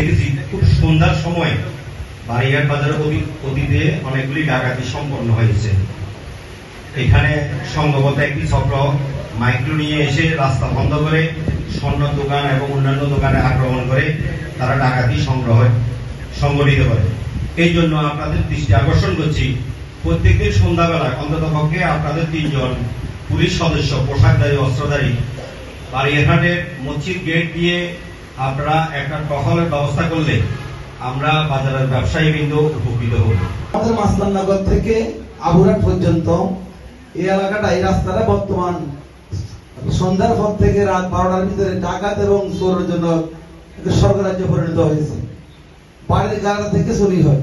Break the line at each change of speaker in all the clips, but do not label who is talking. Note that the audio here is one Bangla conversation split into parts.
দেখেছি খুব সন্ধ্যার সময় বাড়িঘাট বাজারের অতি- অতীতে অনেকগুলি ডাকাতি সম্পন্ন হয়েছে। এখানে সংভবত একটি চক্র মাইক্রো নিয়ে এসে রাস্তা বন্ধ করে, স্বর্ণ দোকান এবং অন্যান্য দোকানে আক্রমণ করে তারা ডাকাতি সংগ্রহ সংগঠিত করে। এই জন্য আপনাদের দৃষ্টি আকর্ষণ করছি। প্রত্যেকদিন সন্ধ্যাবেলায় অন্তত পক্ষে আপনাদের তিনজন পুলিশ সদস্য, পোশাকধারী, অস্ত্রধারী, বাড়িঘাটের মসজিদ গেট দিয়ে আপনারা একটা টহলের ব্যবস্থা করলে আমরা বাজারের ব্যবসায়ী বিন্দু উপকৃত হব।
আমাদের মাসলাননগর থেকে আবুরাট পর্যন্ত এই এলাকাটা এই রাস্তাটা বর্তমান সন্ধ্যার পর থেকে রাত বারোটার ভিতরে ডাকাত এবং চোরের জন্য স্বর্গরাজ্য পরিণত হয়েছে। বাড়ির জায়গা থেকে চুরি হয়।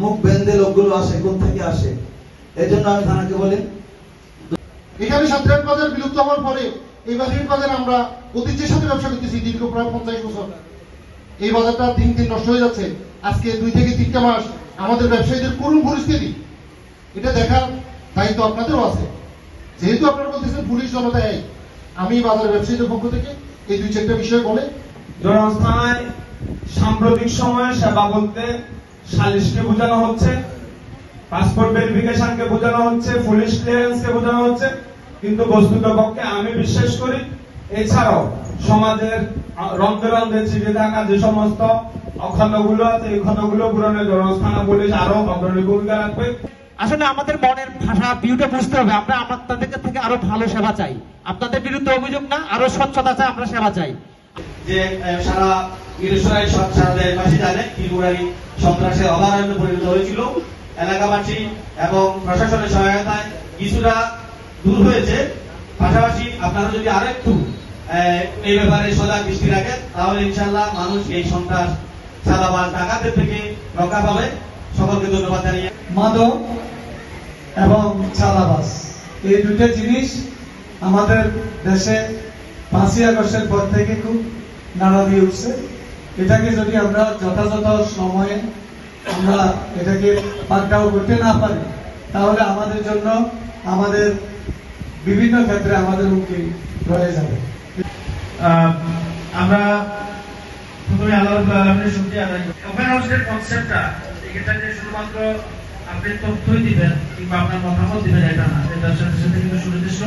মুখ বেঁধে লোকগুলো আসে কোন থেকে আসে? এই জন্য আমি থানাকে বলি
এখানে সাতরাট বাজার বিলুপ্ত হওয়ার পরে এই বাজারের বাজার আমরা ঐতিহ্যের সাথে ব্যবসা করতেছি দীর্ঘ প্রায় পঞ্চাশ বছর। এই বাজারটা দিন দিন নষ্ট হয়ে যাচ্ছে। আজকে দুই থেকে তিনটা মাস আমাদের ব্যবসায়ীদের করুণ পরিস্থিতি। এটা দেখার দায়িত্ব আপনাদেরও আছে। যেহেতু আপনারা বলতেছেন পুলিশ জনতা এই আমি বাজার ব্যবসায়ীদের পক্ষ থেকে এই দুই চারটা বিষয় বলে
জনস্থানায় সাম্প্রতিক সময়ে সেবা বলতে সালিশকে বোঝানো হচ্ছে পাসপোর্ট ভেরিফিকেশনকে বোঝানো হচ্ছে পুলিশ ক্লিয়ারেন্সকে বোঝানো হচ্ছে। কিন্তু বস্তুত পক্ষে আমি বিশ্বাস করি এছাড়াও সমাজের রন্ধে রন্ধে ছিটে থাকা যে সমস্ত অখণ্ডগুলো আছে এই খণ্ডগুলো পূরণে জনস্থানা পুলিশ আরও অগ্রণী ভূমিকা রাখবে।
আসলে আমাদের মনের ভাষা ভিউটা বুঝতে হবে আমরা আপনাদের থেকে আরও ভালো সেবা চাই। আপনাদের বিরুদ্ধে অভিযোগ না আরও স্বচ্ছতা চাই আমরা সেবা চাই।
যে সারা মিরেশ্বরাই সব সারা দেশবাসী জানে ত্রিপুরারি সন্ত্রাসের অভয়ারণ্য পরিণত হয়েছিল। এলাকাবাসী এবং প্রশাসনের সহায়তায় কিছুটা দূর হয়েছে। পাশাপাশি আপনারা যদি আরেকটু এই ব্যাপারে সজাগ দৃষ্টি রাখেন, তাহলে ইনশাল্লাহ মানুষ এই সন্ত্রাস, চাঁদাবাজ, ডাকাতের থেকে রক্ষা পাবে। সকলকে ধন্যবাদ জানিয়ে।
মাদক এবং চাঁদাবাস এই দুটো জিনিস আমাদের দেশে পাঁচই আগস্টের পর থেকে খুব নাড়া দিয়ে উঠছে। এটাকে যদি আমরা যথাযথ সময়ে আমরা এটাকে পাকড়াও করতে না পারি, তাহলে আমাদের জন্য আমাদের বিভিন্ন ক্ষেত্রে আমাদের হুমকি রয়ে যাবে।
আমরা প্রথমে আল্লাহ আদায় ওপেন হাউসের কনসেপ্টটা এটা শুধুমাত্র আপনি তথ্যই দিবেন কিংবা আপনার মতামত দিবেন, এটা না। এটার সাথে কিন্তু সুনির্দিষ্ট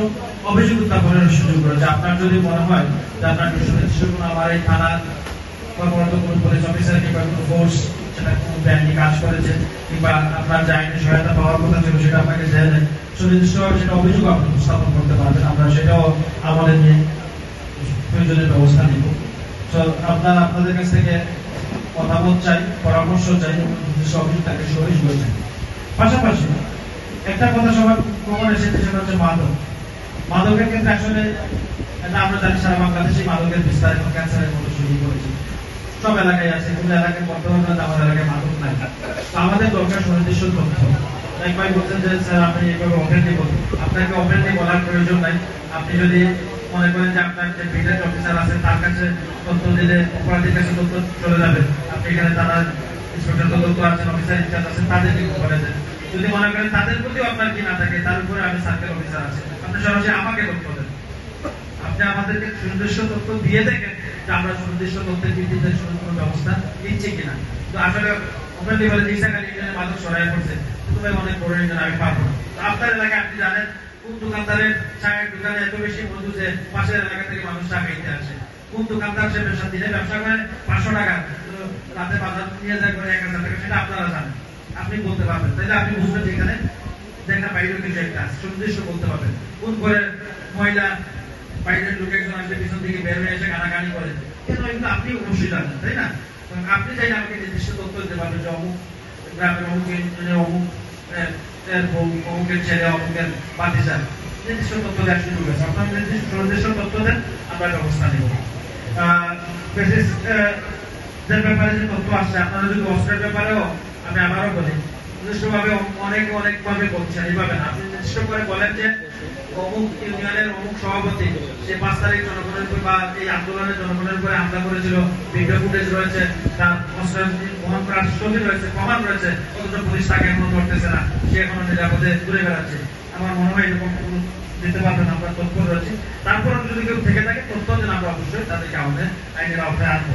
অভিযোগ উত্থাপনের সুযোগ রয়েছে। আপনার যদি মনে হয় যে আপনার সুনির্দিষ্ট কোনো আমার এই থানার কর্মরত কোনো পুলিশ অফিসার কিংবা ফোর্স ব্যাংকে কাজ করেছে কিংবা আপনার যে আইনি সহায়তা পাওয়ার কথা ছিল সেটা আপনাকে দেয় সুনির্দিষ্টভাবে সেটা অভিযোগ আপনি উপস্থাপন করতে পারবেন। আমরা সেটাও আমাদের নিয়ে প্রয়োজনীয় ব্যবস্থা নিব। তো আপনারা আপনাদের কাছ থেকে মতামত চাই, পরামর্শ চাই এবং সবই তাকে হয়ে চাই। পাশাপাশি একটা কথা সবার কমন এসেছে সেটা হচ্ছে মাদক। মাদকের ক্ষেত্রে আসলে আমরা জানি সারা বাংলাদেশে মাদকের বিস্তার এখন ক্যান্সারের মতো শুরু করেছে সব এলাকায় আছে কোনো এলাকায় বর্তমানে আমাদের এলাকায় মাদক নাই। আমাদের দরকার সুনির্দিষ্ট তথ্য। এক ভাই বলছেন যে, স্যার, আপনি এইভাবে ওপেনলি বলুন। আপনাকে ওপেনলি বলার প্রয়োজন নাই। আপনি যদি মনে করেন যে আপনার যে ভিলেজ অফিসার আছে, তার কাছে তথ্য দিলে, অপরাধীর কাছে তথ্য চলে যাবে। আপনি এখানে তারা ইন্সপেক্টর তদন্ত আছেন অফিসার ইনচার্জ আছেন তাদেরকে যদি মনে করেন তাদের প্রতিও আপনার কি না থাকে, তার উপরে আমি সার্কেল অফিসার আছে। আপনি সরাসরি আমাকে তথ্য আপনি আমাদেরকে সুনির্দিষ্ট তথ্য দিয়ে দেখেন যে আমরা সুনির্দিষ্ট তথ্যের ভিত্তিতে কোনো ব্যবস্থা নিচ্ছি কিনা। তো আসলে ওপেন লেভেলে দিশাখালী ইউনিয়নের মাদক সরাই পড়ছে। ভাই, অনেক বড় ইউনিয়ন আমি পারব না। তো আপনার এলাকায় আপনি জানেন কোন দোকানদারের চায়ের দোকানে এত বেশি মধু যে পাশের এলাকা থেকে মানুষ চা খাইতে আসে? কোন দোকানদার সে ব্যবসা দিনে ব্যবসা করে? পাঁচশো টাকা। তো রাতে বাজার নিয়ে যায় করে এক হাজার টাকা, সেটা আপনারা জানেন। আপনি বলতে পারবেন। তাইলে আপনি বুঝবেন যে এখানে দেখা বাইরেও কিছু একটা সুনির্দিষ্ট বলতে পারবেন। কোন করে মহিলা বাইরের লোক একজন আসলে পিছন থেকে বের হয়ে এসে গানাগানি করে। কেন? এগুলো আপনি অবশ্যই জানেন তাই না? আপনি চাইলে আমাকে নির্দিষ্ট তথ্য দিতে পারবেন যে অমুক গ্রামের অমুক ইউনিয়নে অমুক অমুকের ছেলে, অমুকের বাতিজা নির্দিষ্ট তথ্য দেওয়ার সুযোগ আছে। আপনার নির্দিষ্ট নির্দিষ্ট তথ্য দেন, আমরা ব্যবস্থা নেব। ব্যাপারে যে তথ্য আসছে, আপনারা যদি অস্ত্রের ব্যাপারেও আমি আবারও বলি অনেক অনেক ভাবে বলছেন এইভাবে আপনি নির্দিষ্ট করে বলেন যে অমুক ইউনিয়নের অমুক সভাপতি সে পাঁচ তারিখ জনগণের উপর বা এই আন্দোলনের জনগণের উপরে হামলা করেছিল, ভিডিও ফুটেজ রয়েছে, তার বহন করার ছবি রয়েছে, প্রমাণ রয়েছে, অথচ পুলিশ তাকে এখনও ধরতেছে না। সে এখনও নিরাপদে ঘুরে বেড়াচ্ছে। আমার মনে হয় এরকম কোনো দিতে পারবেন আমরা তথ্য রয়েছে। তারপর যদি কেউ থেকে থাকে, তথ্য দেন আমরা অবশ্যই, তাদেরকে আমাদের আইনের আওতায় আনব।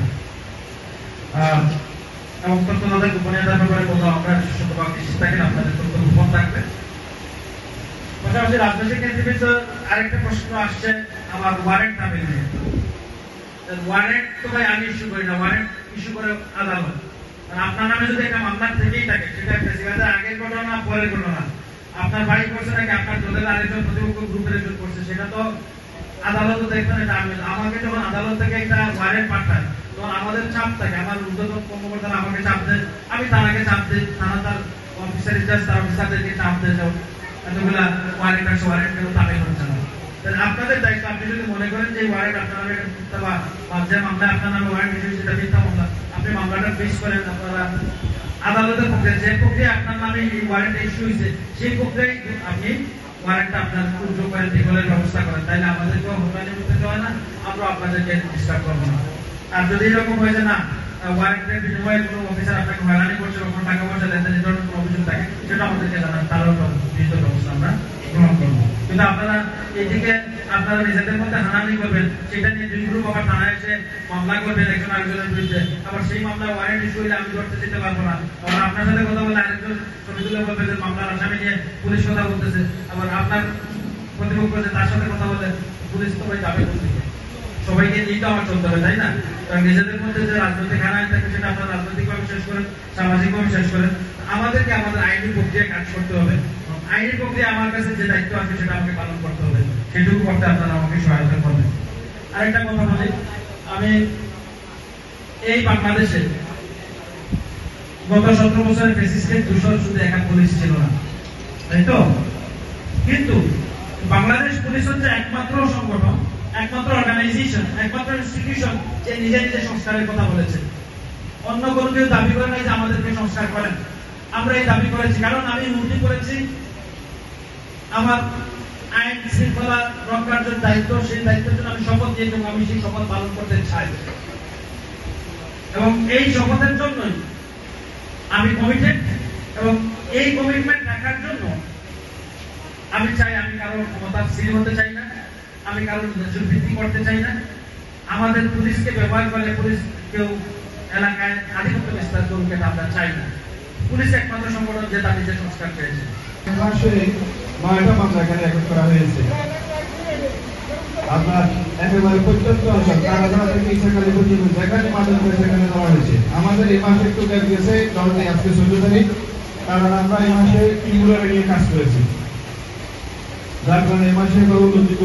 এবং তথ্য তাদের গোপনীয়তার ব্যাপারে কোনো আপনার পাশাপাশি রাজনৈতিক নেতৃবৃন্দ আরেকটা প্রশ্ন আসছে আমার ওয়ারেন্ট নামে নিয়ে। ওয়ারেন্ট তো ভাই আমি ইস্যু করি না ওয়ারেন্ট ইস্যু করে আদালত। আপনার নামে যদি একটা মামলা থেকেই থাকে, সেটা ফেসিবাদের আগের ঘটনা, পরের ঘটনা। আপনার ভাই করছে নাকি আপনার দলের আরেকজন প্রতিপক্ষ গ্রুপের একজন করছে সেটা তো আদালত দেখবেন এটা আমি আমাকে যখন আদালত থেকে একটা ওয়ারেন্ট পাঠায়, তখন আমাদের চাপ থাকে। আমার ঊর্ধ্বতন কর্মকর্তারা আমাকে চাপ দেয়, আমি থানাকে চাপ দিই থানা তার অফিসার ইনচার্জ তার অফিসারদেরকে চাপ দেয় যাও। এতগুলা ওয়ারেন্ট ওয়ারেন্ট কেউ তামিল হচ্ছে না তাহলে আপনাদের দায়িত্ব, আপনি যদি মনে করেন যে ওয়ারেন্ট আপনার বা যে মামলা আপনার নামে ওয়ারেন্ট হিসেবে সেটা মিথ্যা মামলা, আপনি মামলাটা পেশ করেন, আপনারা আদালতের পক্ষে, যে পক্ষে আপনার নামে এই ওয়ারেন্ট ইস্যু হয়েছে, সেই পক্ষে আপনি ওয়ারেন্টটা আপনার উদ্যোগ করেন দীঘলের ব্যবস্থা করেন। তাইলে আমাদেরকেও হতানি হতে হয় না, আমরা আপনাদেরকে ডিস্টার্ব করব না। আর যদি এরকম হয়ে যায়, না মামলা করবেন পুলিশ কথা বলতেছে, আবার আপনার প্রতিপক্ষ তার সাথে কথা বলে, পুলিশ তো ভাই যাবে কোন? সবাইকে নিয়ে তো আমার চলতে হবে, তাই না? কারণ নিজেদের মধ্যে যে রাজনৈতিক হানাহানি থাকে সেটা আপনারা রাজনৈতিকভাবে শেষ করেন সামাজিকভাবে শেষ করেন। আমাদেরকে আমাদের আইনি প্রক্রিয়া কাজ করতে হবে। আইনি প্রক্রিয়া আমার কাছে যে দায়িত্ব আছে সেটা আমাকে পালন করতে হবে। সেটুকু করতে আপনারা আমাকে সহায়তা করবেন। আরেকটা কথা বলি, আমি এই বাংলাদেশে গত সতেরো বছরের ফেসিসকে দুশোর শুধু একা পুলিশ ছিল না, তাই তো? কিন্তু বাংলাদেশ পুলিশ হচ্ছে একমাত্র সংগঠন একমাত্র অর্গানাইজেশন একমাত্র ইনস্টিটিউশন যে নিজে নিজে সংস্কারের কথা বলেছে। অন্য কোনো কেউ দাবি করে নাই যে আমাদেরকে সংস্কার করেন। আমরা এই দাবি করেছি। কারণ আমি উন্নতি করেছি। আমার আইন শৃঙ্খলা রক্ষার দায়িত্ব, সেই দায়িত্বের জন্য আমি শপথ আমি সেই শপথ পালন করতে চাই। এবং এই শপথের জন্যই আমি কমিটেড এবং এই কমিটমেন্ট রাখার জন্য আমি চাই আমি কারও ক্ষমতার সিল হতে চাই না। আমি কারও নজর বৃদ্ধি করতে চাই না। আমাদের পুলিশকে ব্যবহার করলে পুলিশ কেউ এলাকায় আধিপত্য বিস্তার করুক এটা আমরা চাই না। পুলিশ একমাত্র সংগঠন যে তার নিজের সংস্কার পেয়েছে।
নয়টা মামলা এখানে রেকর্ড করা হয়েছে। আমাদের এই মাসে একটু গ্যাপ গেছে কারণ আজকে চোদ্দ তারিখ। কারণ আমরা এই মাসে নিয়ে কাজ করেছি। যার কারণে মাসে উন্নতি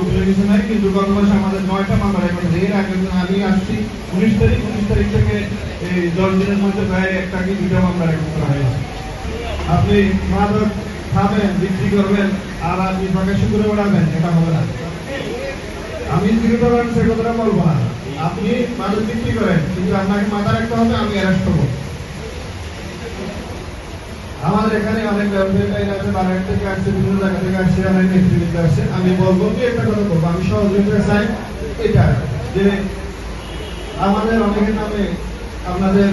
নাই, কিন্তু গত মাসে আমাদের নয়টা মামলা রেকর্ড এর আগে আমি আসছি। উনিশ তারিখ উনিশ তারিখ থেকে এই দশ দিনের মধ্যে প্রায় একটা কি মামলা রেকর্ড করা হয়েছে। আপনি মাদক খাবেন, বিক্রি করবেন, আর আপনি প্রকাশ করে বেড়াবেন এটা হবে না। আমি করবেন সে কথাটা বলব না। আপনি মাদক বিক্রি করেন, কিন্তু আপনাকে মাথা রাখতে হবে, আমি অ্যারেস্ট করব। আমাদের এখানে অনেক ব্যবসায়ী আছে বারাক থেকে আসছে, বিভিন্ন জায়গা থেকে আসছে অনেক আসছে। আমি বলব কি, একটা কথা বলব, আমি সহযোগিতা চাই এটা, যে আমাদের অনেকের নামে আপনাদের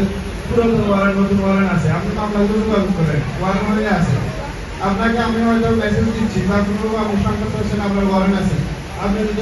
পুরাতন ওয়ারেন্ট, নতুন ওয়ারেন্ট আছে। আপনি মামলাগুলো করেন ওয়ারেন্ট হয়ে আছে। আপনাকে আমি হয়তো মেসেজ দিচ্ছি, বা কোনো সংবাদ করছেন আপনার ওয়ারেন্ট আছে। আপনি যদি